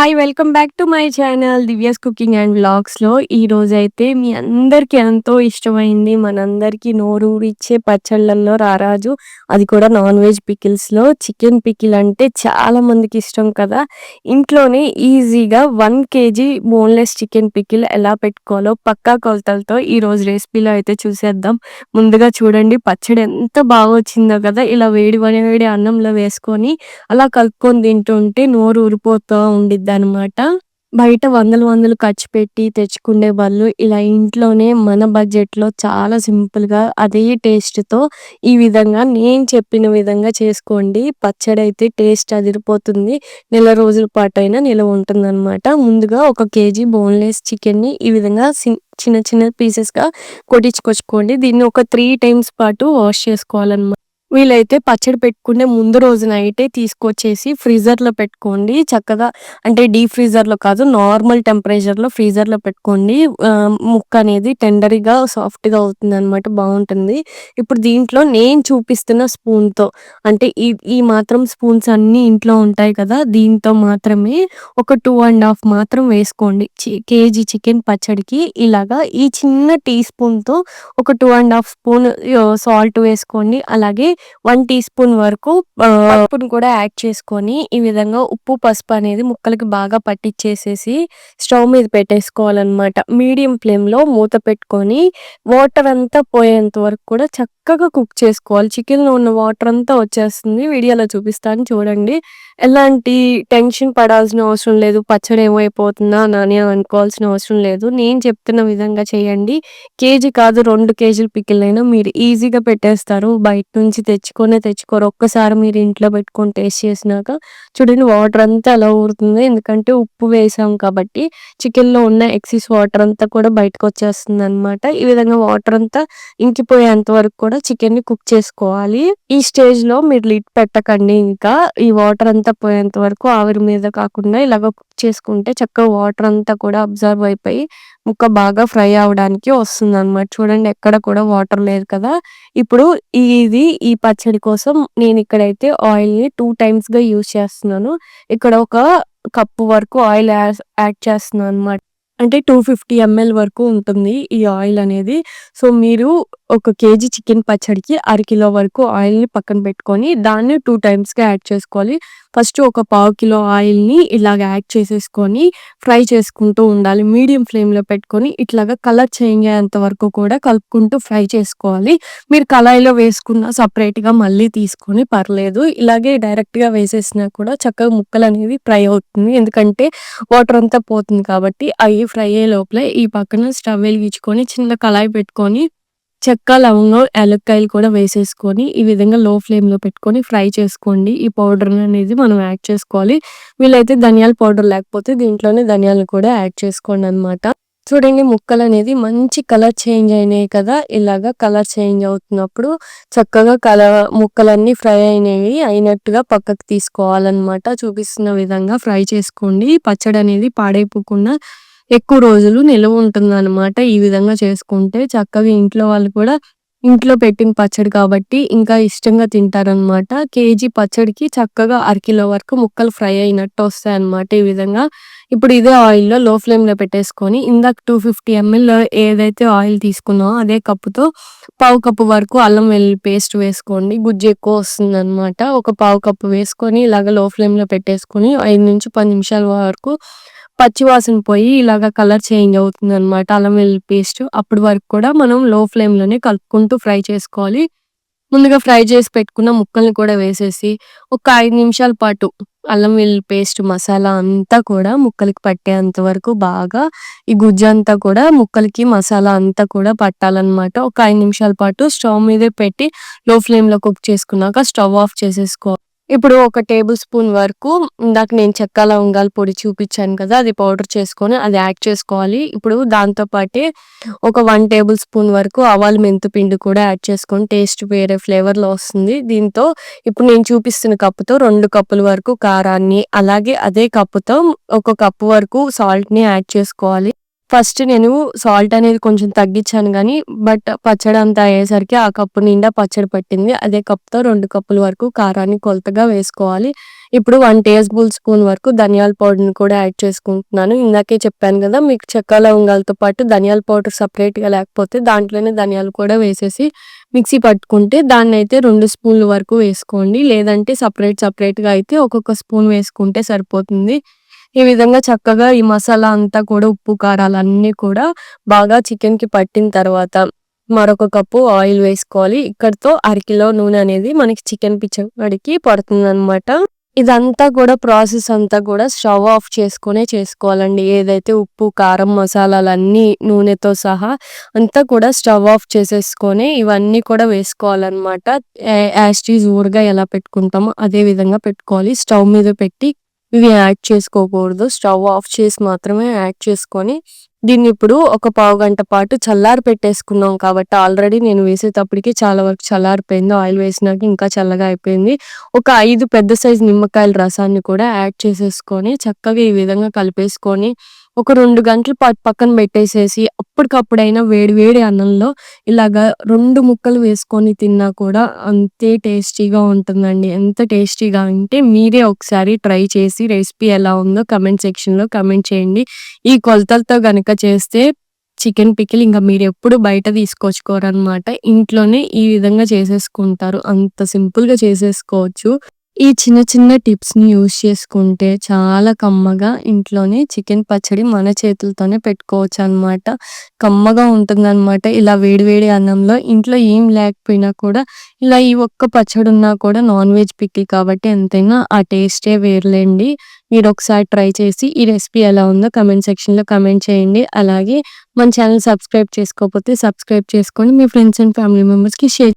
Hi welcome back to my channel Divya's cooking and వ్లాగ్స్లో ఈరోజైతే మీ అందరికీ ఎంతో ఇష్టమైంది మనందరికీ నోరూరిచ్చే పచ్చళ్ళల్లో రారాజు. అది కూడా నాన్ వెజ్ పికిల్స్లో చికెన్ పికిల్ అంటే చాలా మందికి ఇష్టం కదా. ఇంట్లోనే ఈజీగా one K G boneless chicken pickle ఎలా పెట్టుకోవాలో పక్కా కొలతలతో ఈరోజు రెసిపీలో అయితే చూసేద్దాం. ముందుగా చూడండి పచ్చడి ఎంత బాగా వచ్చిందో కదా. ఇలా వేడి వేడి అన్నంలో వేసుకొని అలా కలుపుకొని తింటుంటే నోరు ఊరిపోతూ ఉండిద్ది? అనమాట బయట వందలు వందలు ఖర్చు పెట్టి తెచ్చుకునే బదులు ఇలా ఇంట్లోనే మన బడ్జెట్‌లో చాలా సింపుల్‌గా అదే టేస్ట్‌తో ఈ విధంగా నేను చెప్పిన విధంగా చేసుకోండి. పచ్చడి అయితే టేస్ట్ అదిరిపోతుంది. నెల రోజుల పాటైనా నిలవ ఉంటుందనమాట. ముందుగా ఒక కేజీ బోన్‌లెస్ చికెన్‌ని ఈ విధంగా సి చిన్న చిన్న పీసెస్‌గా కొట్టించుకొచ్చుకోండి. దీన్ని ఒక త్రీ టైమ్స్ పాటు వాష్ చేసుకోవాలన్నమాట. వీలైతే పచ్చడి పెట్టుకునే ముందు రోజు నైటే తీసుకొచ్చేసి ఫ్రీజర్‌లో పెట్టుకోండి. చక్కగా అంటే డీప్ ఫ్రీజర్‌లో కాదు నార్మల్ టెంపరేచర్‌లో ఫ్రీజర్‌లో పెట్టుకోండి. ముక్క అనేది టెండరీగా, సాఫ్ట్‌గా అవుతుందనమాట. బాగుంటుంది ఇప్పుడు దీంట్లో నేను చూపిస్తున్న స్పూన్‌తో అంటే ఈ ఈ మాత్రం స్పూన్స్ అన్నీ ఇంట్లో ఉంటాయి కదా! దీంతో మాత్రమే ఒక టూ అండ్ హాఫ్ మాత్రం వేసుకోండి. చి కేజీ చికెన్ పచ్చడికి ఇలాగా ఈ చిన్న టీ స్పూన్‌తో ఒక two and half spoon salt వేసుకోండి. అలాగే 1 టీ స్పూన్ వరకు ఆహ్, పసుపుని కూడా యాడ్ చేసుకొని ఈ విధంగా ఉప్పు, పసుపు అనేది ముక్కలకి బాగా పట్టిచ్చేసేసి స్టవ్ మీద పెట్టేసుకోవాలనమాట. మీడియం ఫ్లేమ్‌లో మూత పెట్టుకొని వాటర్ అంతా పోయేంత వరకు కూడా చక్కగా కుక్ చేసుకోవాలి. చికెన్‌లో ఉన్న వాటర్ అంతా వచ్చేస్తుంది. వీడియోలో చూపిస్తాను చూడండి. ఎలాంటి టెన్షన్ పడాల్సిన అవసరం లేదు. పచ్చడి ఏమైపోతుందా అని అనుకోవాల్సిన అవసరం లేదు. నేను చెప్తున్న విధంగా చేయండి. కేజీ కాదు రెండు కేజీలు పికిల్ అయినా మీరు ఈజీగా పెట్టేస్తారు. బయట నుంచి తెచ్చుకొనే తెచ్చుకోరు. ఒక్కసారి మీరు ఇంట్లో పెట్టుకొని టేస్ట్ చేసినాక చూడండి వాటర్ అంతా ఎలా ఊరుతుంది. ఎందుకంటే ఉప్పు వేసాం కాబట్టి చికెన్‌లో ఉన్న ఎక్సెస్ వాటర్ అంతా కూడా బయటకొచ్చేస్తుందనమాట. ఈ విధంగా వాటర్ అంతా ఇంకిపోయేంత వరకు కూడా చికెన్‌ని కుక్ చేసుకోవాలి. ఈ స్టేజ్‌లో మీరు లిడ్ పెట్టకండి ఇంకా. ఈ వాటర్ అంతా పోయేంత వరకు ఆవిరి మీద కాకుండా ఇలాగ కుక్ చేసుకుంటే చక్కగా వాటర్ అంతా కూడా అబ్జర్వ్ అయిపోయి ముక్క బాగా ఫ్రై అవ్వడానికి వస్తుందనమాట. చూడండి ఎక్కడ కూడా వాటర్ లేదు కదా! ఇప్పుడు ఇది ఈ పచ్చడి కోసం నేను ఇక్కడైతే ఆయిల్‌ని టూ టైమ్స్‌గా యూజ్ చేస్తున్నాను. ఇక్కడ ఒక కప్పు వరకు ఆయిల్ యాడ్ యాడ్ చేస్తున్నాననమాట. అంటే 250 ఎంఎల్ వరకు ఉంటుంది ఈ ఆయిల్ అనేది. సో, మీరు ఒక కేజీ చికెన్ పచ్చడికి అరకిలో వరకు ఆయిల్‌ని పక్కన పెట్టుకొని దాన్ని టూ టైమ్స్‌గా యాడ్ చేసుకోవాలి. ఫస్ట్ ఒక పావు కిలో ఆయిల్‌ని ఇలాగ యాడ్ చేసేసుకొని ఫ్రై చేసుకుంటూ ఉండాలి. మీడియం ఫ్లేమ్‌లో పెట్టుకొని ఇట్లాగా కలర్ చేంజ్ అయ్యేంత వరకు కూడా కలుపుకుంటూ ఫ్రై చేసుకోవాలి. మీరు కళాయిలో వేసుకున్న సపరేట్గా మళ్ళీ తీసుకొని పర్లేదు. ఇలాగే డైరెక్ట్‌గా వేసేసినా కూడా చక్కగా ముక్కలు అనేవి ఫ్రై అవుతుంది. ఎందుకంటే వాటర్ అంతా పోతుంది కాబట్టి అవి ఫ్రై అయ్యే లోపలే ఈ పక్కన స్టవ్ వెలిగించుకొని చిన్న కళాయి పెట్టుకొని చెక్క, లవంగం, యాలక్కాయలు కూడా వేసేసుకొని ఈ విధంగా లో ఫ్లేమ్‌లో పెట్టుకొని ఫ్రై చేసుకోండి. ఈ పౌడర్ అనేది మనం యాడ్ చేసుకోవాలి. వీలైతే ధనియాల పౌడర్ లేకపోతే దీంట్లోనే ధనియాలు కూడా యాడ్ చేసుకోండి అనమాట చూడండి ముక్కలు అనేది మంచి కలర్ చేంజ్ అయినాయి కదా! ఇలాగా కలర్ చేంజ్ అవుతున్నప్పుడు చక్కగా కల ముక్కలన్నీ ఫ్రై అయినవి అయినట్టుగా పక్కకు తీసుకోవాలన్నమాట చూపిస్తున్న విధంగా ఫ్రై చేసుకోండి. పచ్చడి అనేది పాడైపోకుండా ఎక్కువ రోజులు నిల్వ ఉంటుంది అనమాట ఈ విధంగా చేసుకుంటే చక్కగా ఇంట్లో వాళ్ళు కూడా ఇంట్లో పెట్టిన పచ్చడి కాబట్టి ఇంకా ఇష్టంగా తింటారనమాట. కేజీ పచ్చడికి చక్కగా అరకిలో వరకు ముక్కలు ఫ్రై అయినట్టు వస్తాయి అనమాట ఈ విధంగా. ఇప్పుడు ఇదే ఆయిల్‌లో లో ఫ్లేమ్‌లో పెట్టేసుకొని ఇందాక 250 ఎంఎల్ ఏదైతే ఆయిల్ తీసుకున్నామో అదే కప్పుతో పావు కప్పు వరకు అల్లం వెల్లుల్లి పేస్ట్ వేసుకోండి. గుజ్జు ఎక్కువ వస్తుంది అనమాట ఒక పావు కప్పు వేసుకొని ఇలాగ లో ఫ్లేమ్‌లో పెట్టేసుకొని 5-10 నిమిషాల వరకు పచ్చివాసన పోయి ఇలాగ కలర్ చేంజ్ అవుతుందనమాట అల్లం వెల్లుల్లి పేస్ట్. అప్పటి వరకు కూడా మనం లో ఫ్లేమ్‌లోనే కలుపుకుంటూ ఫ్రై చేసుకోవాలి. ముందుగా ఫ్రై చేసి పెట్టుకున్న ముక్కల్ని కూడా వేసేసి ఒక ఐదు నిమిషాల పాటు అల్లం వెల్లుల్లి పేస్ట్ మసాలా అంతా కూడా ముక్కలకి పట్టేంత వరకు బాగా ఈ గుజ్జంతా కూడా ముక్కలకి మసాలా అంతా కూడా పట్టాలన్నమాట ఒక ఐదు నిమిషాల పాటు స్టవ్ మీదే పెట్టి లో ఫ్లేమ్‌లో కుక్ చేసుకున్నాక స్టవ్ ఆఫ్ చేసేసుకోవాలి ఇప్పుడు ఒక టేబుల్ స్పూన్ వరకు ఇందాక నేను చెక్క, లవంగాల పొడి చూపించాను కదా! అది పౌడర్ చేసుకొని అది యాడ్ చేసుకోవాలి. ఇప్పుడు దాంతో పాటే ఒక వన్ టేబుల్ స్పూన్ వరకు ఆవాలు, మెంతిపిండి కూడా యాడ్ చేసుకొని టేస్ట్ వేరే ఫ్లేవర్‌లో వస్తుంది. దీంతో ఇప్పుడు నేను చూపిస్తున్న కప్పుతో రెండు కప్పుల వరకు కారాన్ని, అలాగే అదే కప్పుతో ఒక కప్పు వరకు సాల్ట్‌ని యాడ్ చేసుకోవాలి. ఫస్ట్ నేను సాల్ట్ అనేది కొంచెం తగ్గించాను కానీ బట్ పచ్చడి అంతా అయ్యేసరికి ఆ కప్పు నిండా పచ్చడి పట్టింది. అదే కప్‌తో రెండు కప్పుల వరకు కారాన్ని కొలతగా వేసుకోవాలి. ఇప్పుడు వన్ టేబుల్ స్పూన్ వరకు ధనియాల పౌడర్‌ని కూడా యాడ్ చేసుకుంటున్నాను. ఇందాకే చెప్పాను కదా మీకు చెక్క, లవంగాలతో పాటు ధనియాల పౌడర్ సపరేట్గా లేకపోతే దాంట్లోనే ధనియాలు కూడా వేసేసి మిక్సీ పట్టుకుంటే దాన్నయితే 2 స్పూన్‌ల వరకు వేసుకోండి. లేదంటే సపరేట్ సపరేట్గా అయితే ఒక్కొక్క స్పూన్ వేసుకుంటే సరిపోతుంది. ఈ విధంగా చక్కగా ఈ మసాలా అంతా కూడా ఉప్పు, కారాలన్నీ కూడా బాగా చికెన్‌కి పట్టిన తర్వాత మరొక కప్పు ఆయిల్ వేసుకోవాలి. ఇక్కడతో అరకిలో నూనె అనేది మనకి చికెన్ పిచ్చడికి పడుతుందనమాట. ఇదంతా కూడా ప్రాసెస్ అంతా కూడా స్టవ్ ఆఫ్ చేసుకునే చేసుకోవాలండి. ఏదైతే ఉప్పు, కారం, మసాలాలన్నీ నూనెతో సహా అంతా కూడా స్టవ్ ఆఫ్ చేసేసుకొని ఇవన్నీ కూడా వేసుకోవాలన్నమాట యాస్టీజ్ ఊరగా ఎలా పెట్టుకుంటామో అదే విధంగా పెట్టుకోవాలి. స్టవ్ మీద పెట్టి ఇవి యాడ్ చేసుకోకూడదు. స్టవ్ ఆఫ్ చేసి మాత్రమే యాడ్ చేసుకొని దీన్ని ఇప్పుడు ఒక పావుగంట పాటు చల్లారి పెట్టేసుకున్నాం కాబట్టి ఆల్రెడీ నేను వేసేటప్పటికి చాలా వరకు చల్లారిపోయింది. ఆయిల్ వేసినాక ఇంకా చల్లగా అయిపోయింది. ఒక ఐదు పెద్ద సైజు నిమ్మకాయల రసాన్ని కూడా యాడ్ చేసేసుకొని చక్కగా ఈ విధంగా కలిపేసుకొని ఒక రెండు గంటల పాటు పక్కన పెట్టేసేసి అప్పటికప్పుడైనా వేడి వేడి అన్నంలో ఇలాగా రెండు ముక్కలు వేసుకొని తిన్నా కూడా అంతే టేస్టీగా ఉంటుందండి. ఎంత టేస్టీగా అంటే మీరే ఒకసారి ట్రై చేసి రెసిపీ ఎలా ఉందో కామెంట్ సెక్షన్‌లో కమెంట్ చేయండి. ఈ కొలతలతో కనుక చేస్తే చికెన్ పికిల్ మీరు ఎప్పుడు బయట తీసుకొచ్చుకోరనమాట. ఇంట్లోనే ఈ విధంగా చేసేసుకుంటారు. అంత సింపుల్‌గా చేసేసుకోవచ్చు. ఈ చిన్న చిన్న టిప్స్‌ని యూజ్ చేసుకుంటే చాలా కమ్మగా ఇంట్లోనే చికెన్ పచ్చడి మన చేతులతోనే పెట్టుకోవచ్చు అనమాట కమ్మగా ఉంటుందన్నమాట ఇలా వేడివేడి అన్నంలో ఇంట్లో ఏం లేకపోయినా కూడా ఇలా ఈ ఒక్క పచ్చడి ఉన్నా కూడా నాన్ వెజ్ పికిల్ కాబట్టి ఎంతైనా ఆ టేస్టే మీరు ఒకసారి ట్రై చేసి ఈ రెసిపీ ఎలా ఉందో కమెంట్ సెక్షన్‌లో కమెంట్ చేయండి. అలాగే మన ఛానల్ సబ్స్క్రైబ్ చేసుకోకపోతే సబ్స్క్రైబ్ చేసుకోండి. మీ ఫ్రెండ్స్ అండ్ ఫ్యామిలీ మెంబర్స్‌కి షేర్